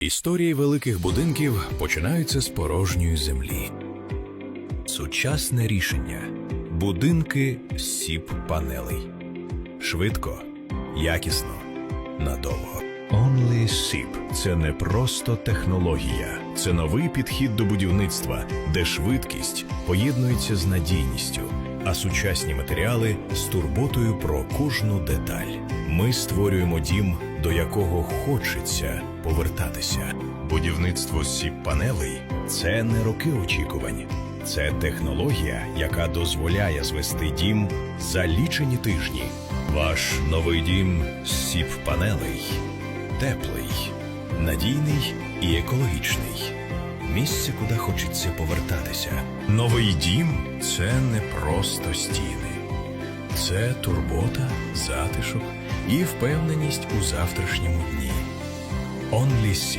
Історії великих будинків починаються з порожньої землі. Сучасне рішення будинки сіп панелей. Швидко, якісно, надовго. Only SIP – це не просто технологія, це новий підхід до будівництва, де швидкість поєднується з надійністю, а сучасні матеріали з турботою про кожну деталь. Ми створюємо дім, до якого хочеться повертатися. Будівництво сіп панелей це не роки очікувань, це технологія, яка дозволяє звести дім за лічені тижні. Ваш новий дім з сіп панелей теплий, надійний і екологічний. Місце, куди хочеться повертатися. Новий дім це не просто стіни, це турбота, затишок і впевненість у завтрашньому дні. only see.